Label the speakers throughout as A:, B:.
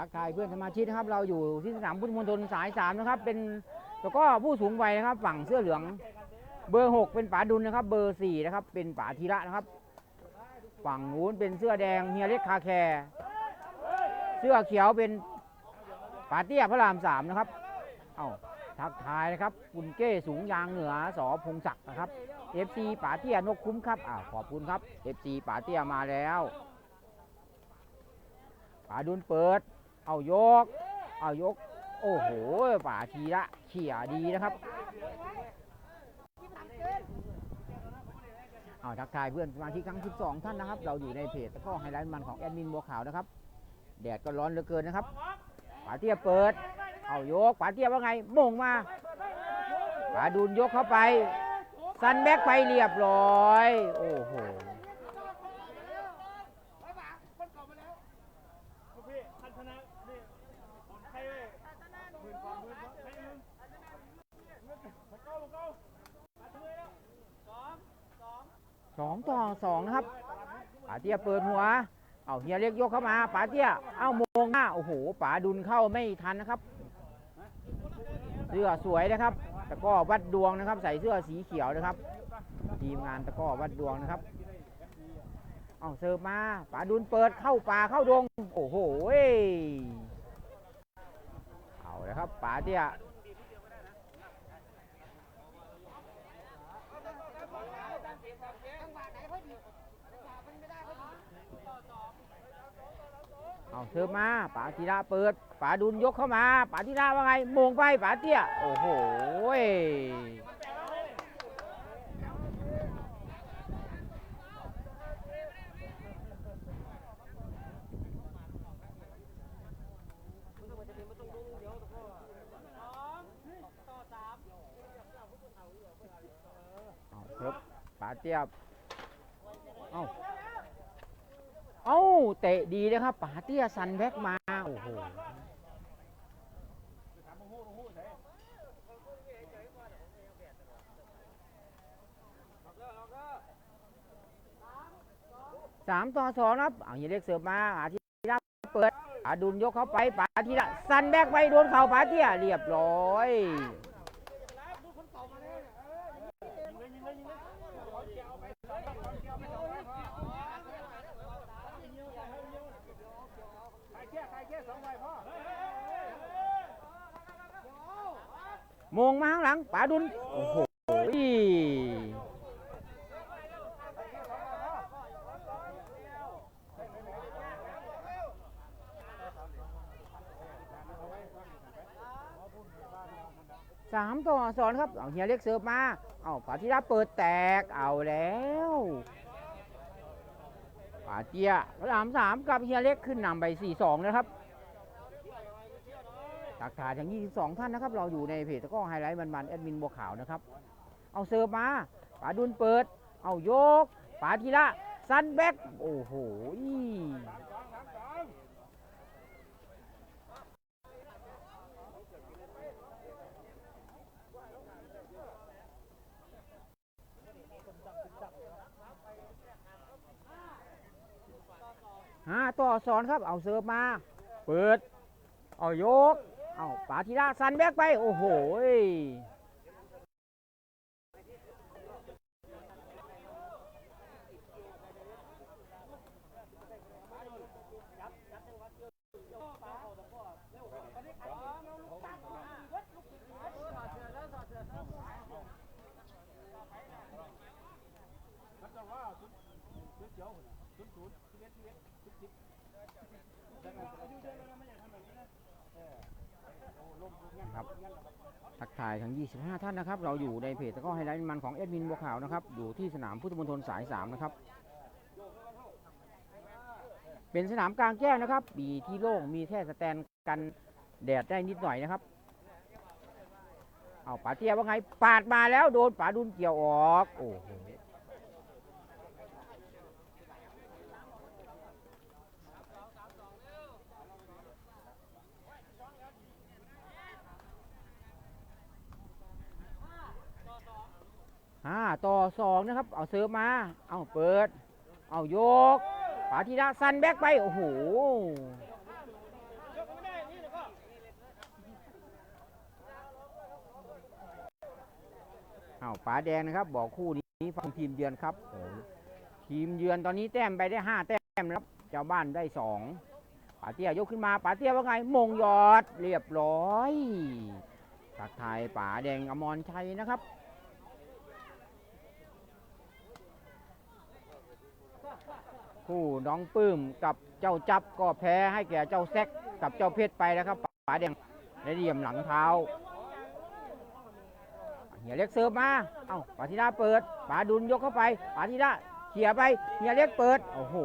A: ทักทายเพื่อนสมาชิกนะครับ เราอยู่ที่สนามพุทธมณฑลสายสามนะครับ เป็นแล้วก็ผู้สูงวัยนะครับ ฝั่งเสื้อเหลือง เบอร์หกเป็นป๋าดุลนะครับ เบอร์สี่นะครับ เป็นป๋าธีระนะครับ ฝั่งนู้นเป็นเสื้อแดงเฮียเล็กคาแคร์เสื้อเขียวเป็นป๋าเตี้ยพระรามสามนะครับ เอ้าทักทายนะครับคุณเก้สูงยางเหนือสอพงศักดิ์นะครับ FC ป๋าเตี้ยนกคุ้มครับอ่าขอบคุณครับ FC ป๋าเตี้ยมาแล้วป๋าดุลเปิด เอายก เอายก โอ้โหป๋าทีละเขี่ยดีนะครับ เอาทักทายเพื่อนสมาชิกทั้ง 12 ท่านนะครับ เราอยู่ในเพจแล้วก็ไฮไลท์มันของแอดมินบัวขาวนะครับ แดดก็ร้อนเหลือเกินนะครับป๋าเตี้ยเปิด เอายกป๋าเตี้ยว่าไงมงมาป๋าดุลยกเข้าไป ซันแบ็กไปเรียบร้อย โอ้โห
B: ลูกพี่ท่านชนะนี่ของใครเว้ยหมื่นกว่าหมื่นกว่าใครหมื่นมาเก้ามาเก้ามาเท่าไหร่แล้วสองสอง
A: สองต่อสองนะครับป๋าเตี้ยเปิดหัว เอาเฮียเล็กยกเข้ามาป๋าเตี้ย เอ้าโมงหน้าโอ้โหป๋าดุลเข้าไม่ทันนะครับเสื้อสวยนะครับตะก้อวัดดวงนะครับ ใส่เสื้อสีเขียวนะครับ ทีมงานตะก้อวัดดวงนะครับเอาเสิร์ฟมาป๋าดุลเปิดเข้าป่าเข้าดง โอ้โหเอาเลยครับป๋าเตี้ย เอาเสิร์ฟมาป๋าธีระเปิดป๋าดุลยกเข้ามาป๋าธีระว่าไงโมงไปป๋าเตี้ย โอ้โหเอาเสิร์ฟป๋าเตี้ยเอา อ้าเตะดีนะครับป๋าเตี้ยซันแบ็กมา โอ้โหสามต่อสองนะครับเอาเฮียเล็กเสิร์ฟมาอาทิระเปิดอาดุลยกเข้าไปป๋าทีละซันแบ็กไปโดนเข่าป๋าเตี้ยเรียบร้อย โมงมาข้างหลังป๋าดุลโอ้โหสามต่อสองครับเอาเฮียเล็กเสิร์ฟมา เอาป๋าธีระเปิดแตกเอาแล้วป๋าเตี้ยพระรามสามกับเฮียเล็กขึ้นนำไปสี่สองนะครับ ทักทาอยทั้ง22 ท่านนะครับ เราอยู่ในเพจตะก้อไฮไลท์มันๆแอดมินบัวขาวนะครับ เอาเสิร์ฟมาป๋าดุลเปิด เอายกป๋าทีละซันแบ็กโอ้โหห้าต่อสอนครับ เอาเสิร์ฟมา เปิด เอายก เอาป๋าธีราซันแบกไป โอ้โห ครับทักทายทั้ง 25 ท่านนะครับ เราอยู่ในเพจตะก้อไฮไลท์มันของแอดมินบัวขาวนะครับ อยู่ที่สนามพุทธมณฑลสาย 3 นะครับ เป็นสนามกลางแจ้งนะครับ มีที่โล่ง มีแท่สแตนกันแดดได้นิดหน่อยนะครับ เอาป๋าเตี้ยว่าไง ปาดมาแล้วโดนป๋าดุลเกี่ยวออก โอ้โห ห้าต่อสองนะครับ เอาเซิร์ฟมา เอาเปิด เอายกปาทีละซันแบกไป โอ้โหเอาป๋าแดงนะครับ บอกคู่นี้ฟังทีมเยือนครับ ทีมเยือนตอนนี้แต้มไปได้ห้าแต้มนะครับเจ้าบ้านได้สองป๋าเตี้ยยกขึ้นมาป๋าเตี้ยว่าไง มงยอด เรียบร้อยตักทายป๋าแดงอมรชัยนะครับ คู่น้องปื้มกับเจ้าจับก็แพ้ให้แก่เจ้าแซกกับเจ้าเพชรไปแล้วครับป๋าแดงได้เหลี่ยมหลังเท้าเฮียเล็กเสิร์ฟมา เอ้าปาธิดาเปิดป๋าดุลยกเข้าไปปาธิดาเขี่ยไปเฮียเล็กเปิด โอ้โห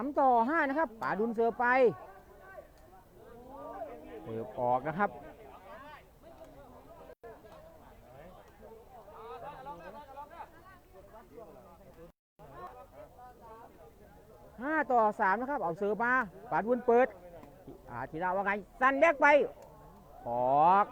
A: ยสามต่อห้านะครับป๋าดุลเสิร์ฟไปเสิร์ฟออกนะครับห้าต่อสามนะครับ เอาเสิร์ฟมาป๋าดุลเปิดอาทีละว่าไง สั้นแบกไป ออก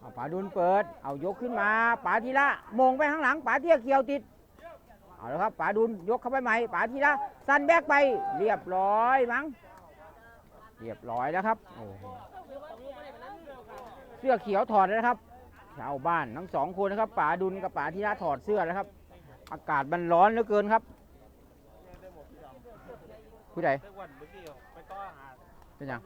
A: เอาป๋าดุลเปิด เอายกขึ้นมาป๋าทีละมงไปข้างหลังป๋าเตี้ยเขียวติด เอาแล้วครับป๋าดุลยกเข้าไปใหม่ป๋าทีละสั้นแบกไป เรียบร้อยมั้ง เรียบร้อยแล้วครับ เสื้อเขียวถอดแล้วนะครับ ชาวบ้านทั้งสองคนนะครับป๋าดุลกับป๋าทีละถอดเสื้อแล้วครับ อากาศมันร้อนเหลือเกินครับผู้ใด
B: เป็
A: นยัง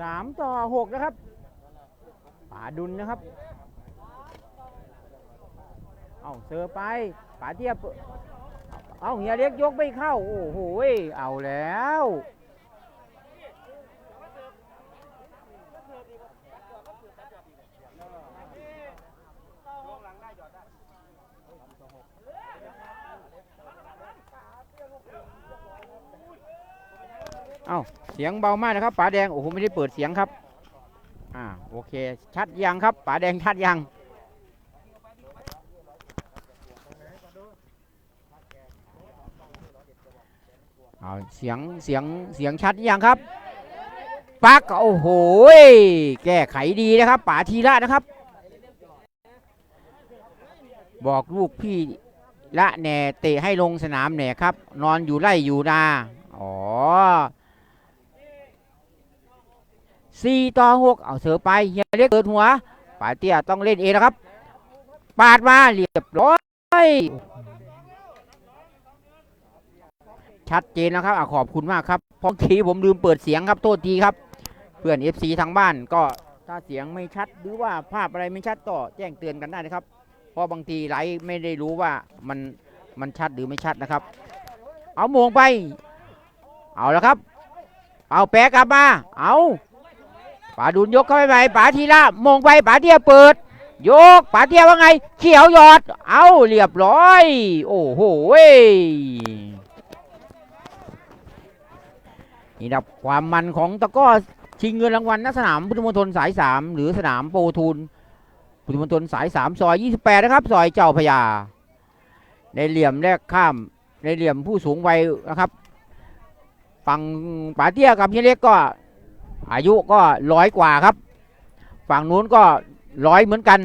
B: สามต่อห
A: กนะครับ ป๋าดุลนะครับ เอาเสือไปป๋าเทียบ เอาเฮียเล็กยกไม่เข้า โอ้โห เอาแล้วเอาเสียงเบามากนะครับป๋าแดง โอ้โห ไม่ได้เปิดเสียงครับ อ่าโอเค ชัดยังครับป๋าแดงชัดยังเอาเสียงเสียงเสียงชัดยังครับปักโอ้โหยแก้ไขดีนะครับป๋าทีละนะครับ บอกลูกพี่ละแหน่เตะให้ลงสนามแหน่ครับ นอนอยู่ไร่อยู่นาอ๋อ สี่ต่อหกเอาเสือไปเฮียเรียกเกิดหัวป๋าเตี้ยต้องเล่นเองนะครับ ปาดมาเรียบร้อย ชัดเจนนะครับอขอบคุณมากครับพราะทีผมลืมเปิดเสียงครับโทษทีครับ เพื่อน FC ทางบ้านก็ถ้าเสียงไม่ชัดหรือว่าภาพอะไรไม่ชัดก็แจ้งเตือนกันได้นะครับ เพราะบางทีไลฟ์ไม่ได้รู้ว่ามันมันชัดหรือไม่ชัดนะครับ เอาโมงไป เอาแล้วครับ เอาแปะกลับมา เอา ป๋าดุลยกเข้าไปใหม่ป๋าทีละมงไปป๋าเทียเปิด ยกป๋าเทียว่าไง เขียวหยอด เอาเรียบร้อย โอ้โหเว้ยนี่ดับความมันของตะก้อชิงเงินรางวัลณสนามพุทธมณฑลสายสามหรือสนามโปรทูลพุทธมณฑลสายสามซอยยี่สิบแปดนะครับ ซอยเจ้าพระยาในเหลี่ยมแรกข้ามในเหลี่ยมผู้สูงวัยนะครับ ฝั่งป๋าเตี้ยกับเฮียเล็กก็ อายุก็ร้อยกว่าครับ ฝั่งนู้นก็ร้อยเหมือนกัน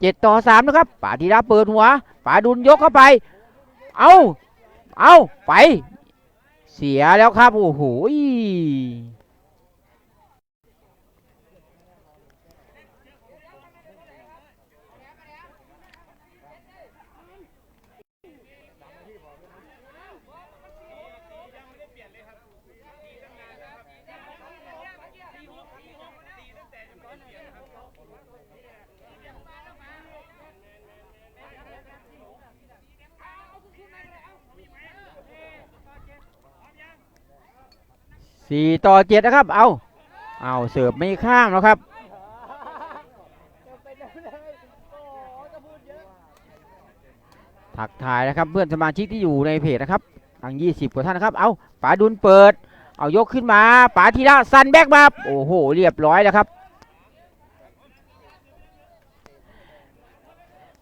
A: เจ็ดต่อสามนะครับป่าธีระเปิดหัวป่าดุลยกเข้าไป เอาเอาไป เสียแล้วครับ โอ้โหย สี่ต่อเจ็ดนะครับ เอาเอาเสิร์ฟไม่ข้ามแล้วครับทักทายนะครับเพื่อนสมาชิกที่อยู่ในเพจนะครับทั้ง20 กว่าท่านนะครับ เอาป๋าดุลเปิด เอายกขึ้นมาป๋าธีระซันแบ็กมา โอ้โห เรียบร้อยแล้วครับ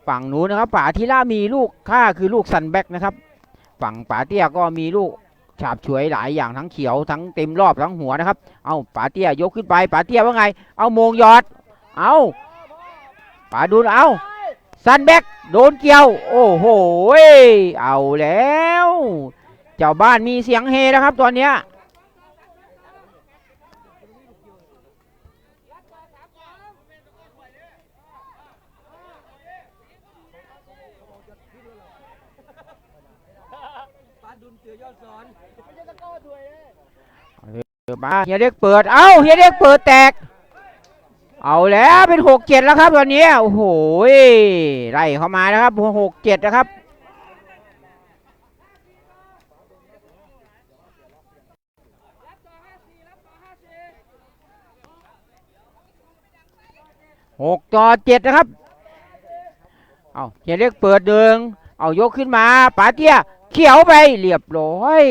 A: ฝั่งนู้นนะครับป๋าธีระมีลูกค่าคือลูกซันแบ็กนะครับ ฝั่งป๋าเตี้ยก็มีลูก ฉาบฉวยหลายอย่างทั้งเขียวทั้งเต็มรอบทั้งหัวนะครับ เอาป๋าเตี้ยยกขึ้นไปป๋าเตี้ยว่าไง เอาโมงยอด เอาป๋าดูเอาซันแบกโดนเกี่ยว โอ้โห เอาแล้ว เจ้าบ้านมีเสียงเฮนะครับตอนเนี้ย เอมาเฮียเด็กเปิด เอ้าเฮียเด็กเปิดแตก เอาแล้วเป็นหกเจ็ดแล้วครับตอนนี้โอ้โหไล่เข้ามานะครับหกเจ็ดนะครับหกต่อเจ็ดนะครับ เอาเฮียเล็กเปิดเดิงเอายกขึ้นมาป๋าเตี้ยเขียวไปเรียบร้อย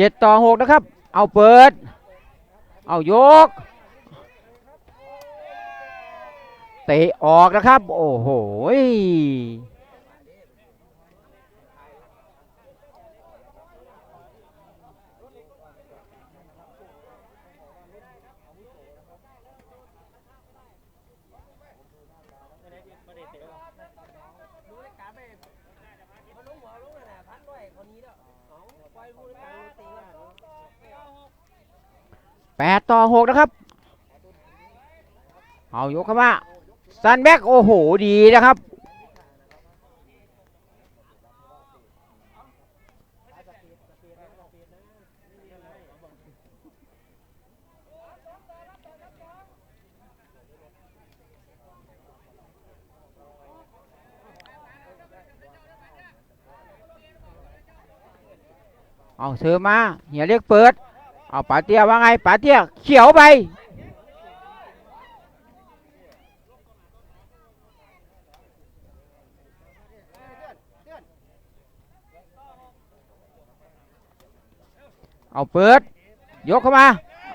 A: เจ็ดต่อหกนะครับ เอาเปิด เอายก เตะออกนะครับ โอ้โห ยแปดต่อหกนะครับ เอายกเข้ามาซันแบ็กโอ้โห ดีนะครับ เอาเสือมาเฮียเรียกเปิด เอาป๋าเตี้ยว่าไงป๋าเตี้ยเขียวไป เอาเปิด ยกเข้ามา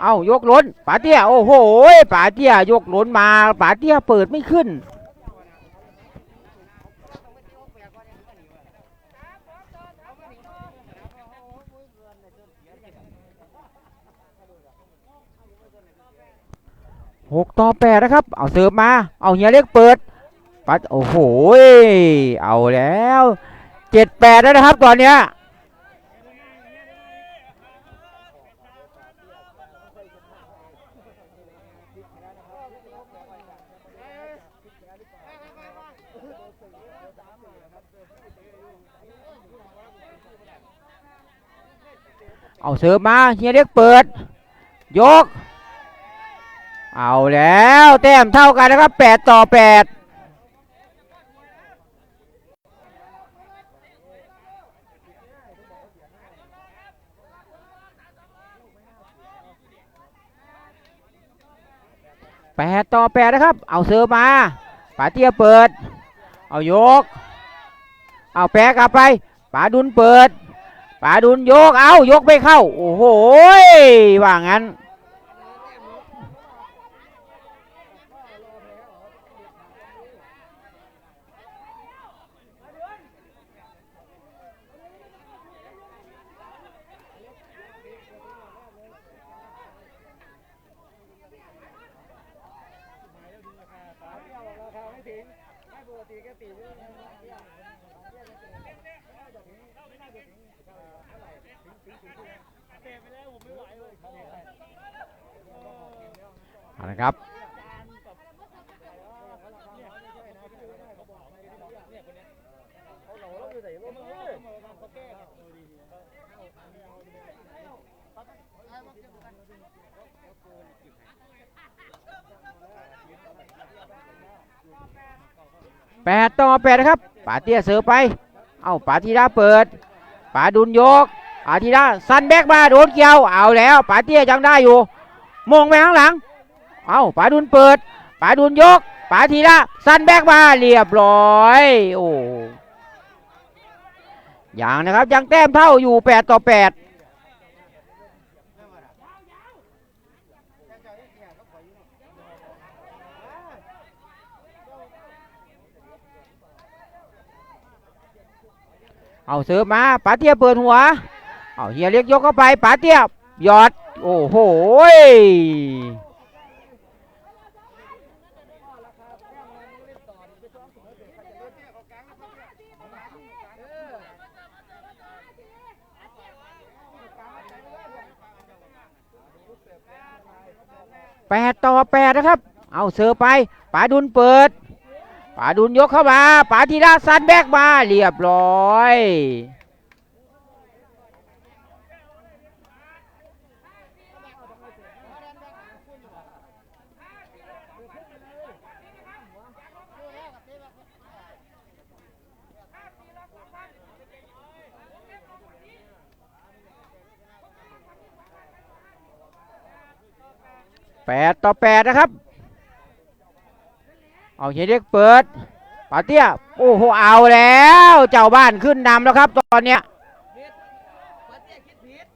A: เอายกล้นป๋าเตี้ยโอ้โหป๋าเตี้ยยกล้นมาป๋าเตี้ยเปิดไม่ขึ้น หกต่อแปดนะครับ เอาเสิร์ฟมา เอาเฮียเล็กเปิด ปัด โอ้โห เอาแล้วเจ็ดแปดแล้วนะครับตอนเนี้ยเอาเสิร์ฟมาเฮียเล็กเปิด ยก เอาแล้วแต้มเท่ากันนะครับแปดต่อแปดแปดต่อแปดนะครับ เอาเสือมาป๋าเตี้ยเปิด เอายก เอาแปะกลับไปป๋าดุลเปิดป๋าดุลยก เอายกไม่เข้า โอ้โหว่างั้น แปดนะครับป่าเตี้ยเสือไป เอาป่าธีราเปิดป่าดุลยกป่าธีราซันแบกมาโดนเกี่ยวเอาแล้วป่าเตี้ยยังได้อยู่มองไปข้างหลัง เอาป่าดุนเปิดป่าดุลยกป่าธีราซันแบกมาเรียบร้อยโอ้อย่างนะครับยังแต้มเท่าอยู่ 8 ต่อ 8 เอาเสิร์ฟมาป๋าเตี้ยเปิดหัว เอาเฮียเล็กยกเข้าไปป๋าเตี้ยหยอด โอ้โหแปดต่อแปดนะครับ เอาเสิร์ฟไปป๋าดุลเปิด ป๋าดุลยกเข้ามาป๋าธีระซันแบกมาเรียบร้อยแปดต่อแปดนะครับ เอาเฮเล็กเปิดปาเตี้ยโอ้โหเอาแล้ว เจ้าบ้านขึ้นนำแล้วครับ ตอนเนี้ย
C: ม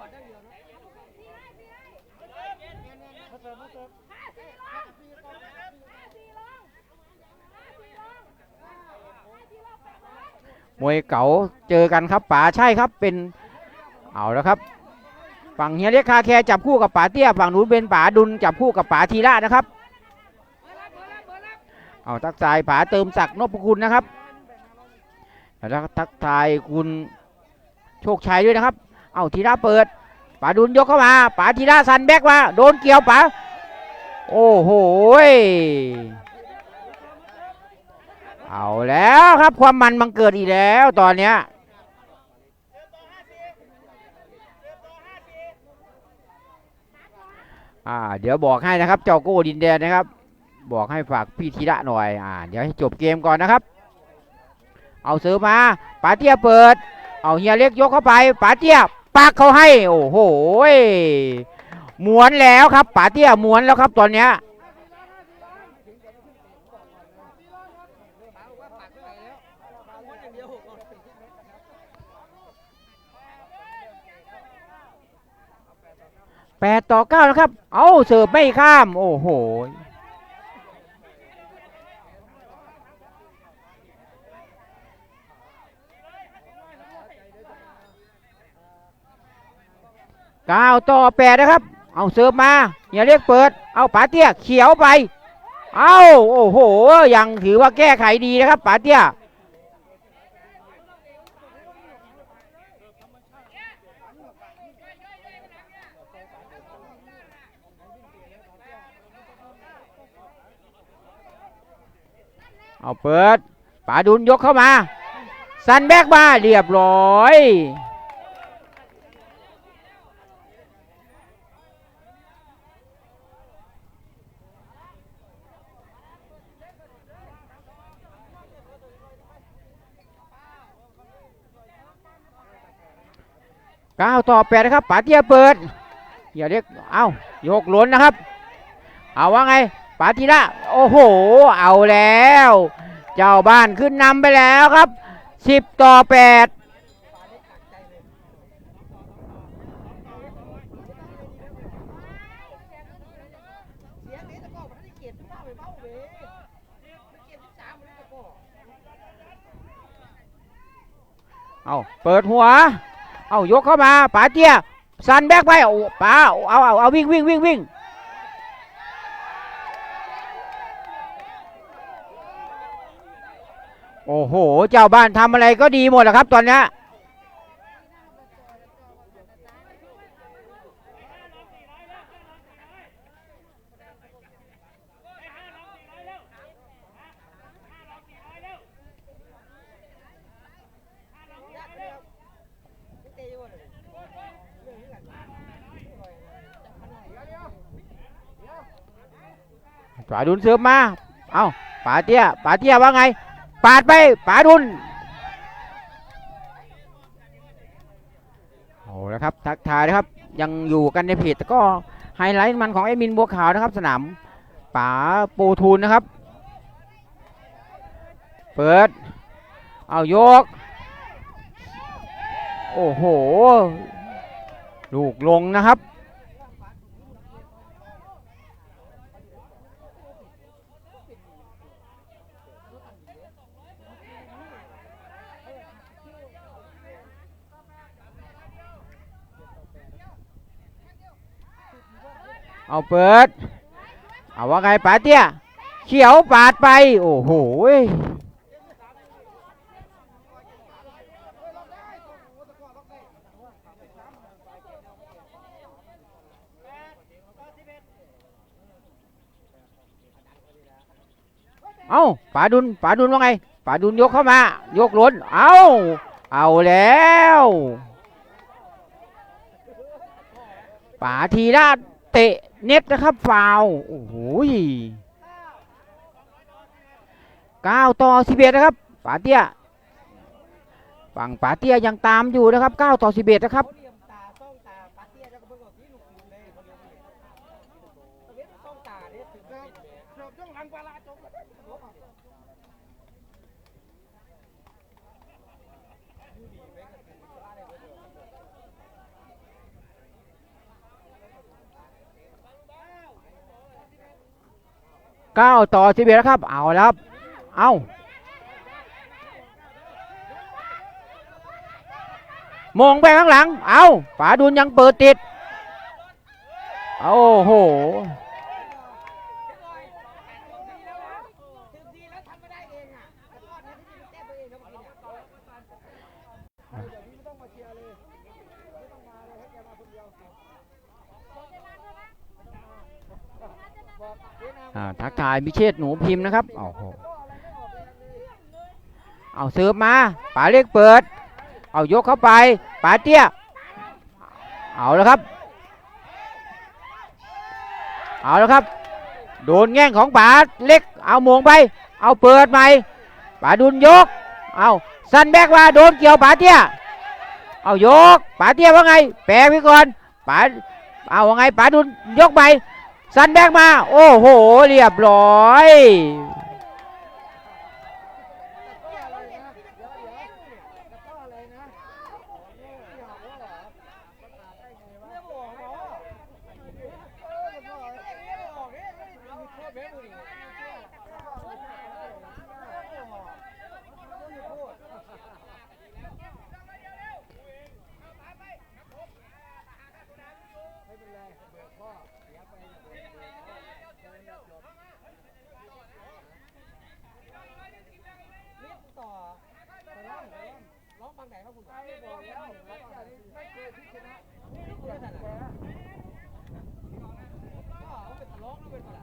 C: วยวนะ
A: มวยเก๋าเจอกันครับป๋าใช่ครับเป็นเอาแล้วครับ ฝั่งเฮียเล็กคาแคร์จับคู่กับป๋าเตี้ยฝั่งนู้นเป็นป๋าดุลจับคู่กับป๋าธีระนะครับ เอาทักทายป๋าเติมศักดิ์นพคุณนะครับแล้วทักทายคุณโชคชัยด้วยนะครับ เอาธีระเปิดป๋าดุลยกเข้ามาป๋าธีระสันแบกมาโดนเกี่ยวป๋าโอ้โหเอาแล้วครับความมันบังเกิดอีกแล้วตอนเนี้ย อ่า เดี๋ยวบอกให้นะครับ เจ้าโก้ดินแดนนะครับ บอกให้ฝากพี่ธีระหน่อย อ่า เดี๋ยวให้จบเกมก่อนนะครับ เอาเสือมาป๋าเตี้ยเปิด เอาเฮียเล็กยกเข้าไปป๋าเตี้ยปักเขาให้ โอ้โหม้วนแล้วครับป๋าเตี้ยม้วนแล้วครับตอนเนี้ย 8 ต่อ 9 นะครับ เอาเสิร์ฟไม่ข้าม โอ้โหเก้าต่อแปดนะครับ เอาเสิร์ฟมา อย่าเรียกเปิด เอาป๋าเตี้ยเขียวไป เอาโอ้โห ยังถือว่าแก้ไขดีนะครับป๋าเตี้ย เอาเปิดป๋าดุลยกเข้ามาสันแบกมาเรียบร้อยก้าต่อแปดนะครับป๋าเตี้ยเปิดอย่าเรียกเอายกหล้นนะครับ เอาว่าไง ปาธีระโอ้โห เอาแล้ว เจ้าบ้านขึ้นนำไปแล้วครับสิบต่อแปด
C: เอาเปิ
A: ดหัว เอายกเข้ามาป๋าเตี้ย สันแบกไปเอาป๋าเอาเอาเอาวิ่งวิ่งวิ่งวิ่ง โอ้โห เจ้าบ้านทำอะไรก็ดีหมดแล้วครับตอนนี้ปลาดุนเสือมา เอา้าป่าเตี้ยป่าเตี้ยว่าไง ปาดไปป๋าดุลโอ้แล้วครับทักทายนะครับ ยังอยู่กันในเพจแต่ก็ไฮไลท์มันของเอมินบัวขาวนะครับ สนามป๋าปูทูนนะครับ เปิด เอายก โอ้โห ลูกลงนะครับ เอาเปิด เอาว่าไงป๋าเตี้ย เขียวปาดไป โอ้โหเอาป๋าดุลป๋าดุลว่าไงป๋าดุลยกเข้ามา ยกล้นเอาเอาแล้วป๋าทีราเตะ เน็ตนะครับฟาวโอ้โหยเก้าต่อสิบเอ็ดนะครับป๋าเตี้ยฝั่งป๋าเตี้ยยังตามอยู่นะครับเก้าต่อสิบเอ็ดนะครับ
C: 9 ต่อ 11 แล้ว
A: ครับ เอาแล้วเอามองไปข้างหลัง เอาฝาดุลยังเปิดติด โอ้โห
C: ทักทา
A: ยพิเชษหนูพิมพ์นะครับโอ้โหเอาเสิร์ฟมาป๋าเล็กเปิด เอายกเข้าไปป๋าเตี้ย เอาแล้วครับ เอาแล้วครับ โดนแง่งของป๋าเล็ก เอาหมงไป เอาเปิดใหม่ป๋าดุลยก เอาสันแบกว่าโดนเกี่ยวป๋าเตี้ย เอายกป๋าเตี้ยว่าไง แปลไว้ก่อนป๋าเอาว่าไงป๋าดุลยกไป สันแบกมา โอ้โห เรียบร้อย
C: นิดต่อไปร้องร้องฟังไหนครับคุณไม่บอกแล้วไม่เคยที่ชนะนี่ลูกคุณขนาดไหนก็เขาเป็นร้องแล้วเป็นอะไร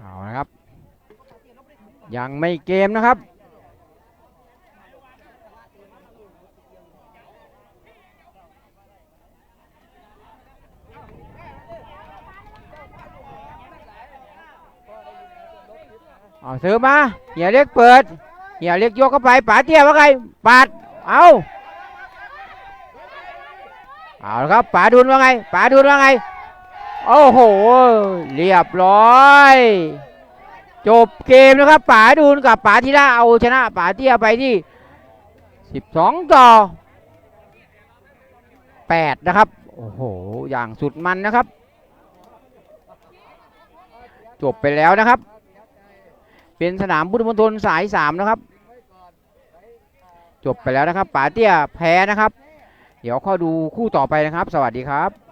A: เอาละครับ ยังไม่เกมนะครับ เอาซื้อมาเหียเล็กเปิดเหียเล็กยกเข้าไปป๋าเตี้ยว่าไงปาดเอาเอาละครับป๋าดุลว่าไงป๋าดุลว่าไง โอ้โห เรียบร้อย จบเกมนะครับป๋าดูนกับป๋าธีระเอาชนะป๋าเตี้ยไปที่ 12 ต่อ 8 นะครับ โอ้โห อย่างสุดมันนะครับ จบไปแล้วนะครับ เป็นสนามพุทธมณฑลสาย 3 นะครับ จบไปแล้วนะครับป๋าเตี้ยแพ้นะครับ เดี๋ยวข้าดูคู่ต่อไปนะครับ สวัสดีครับ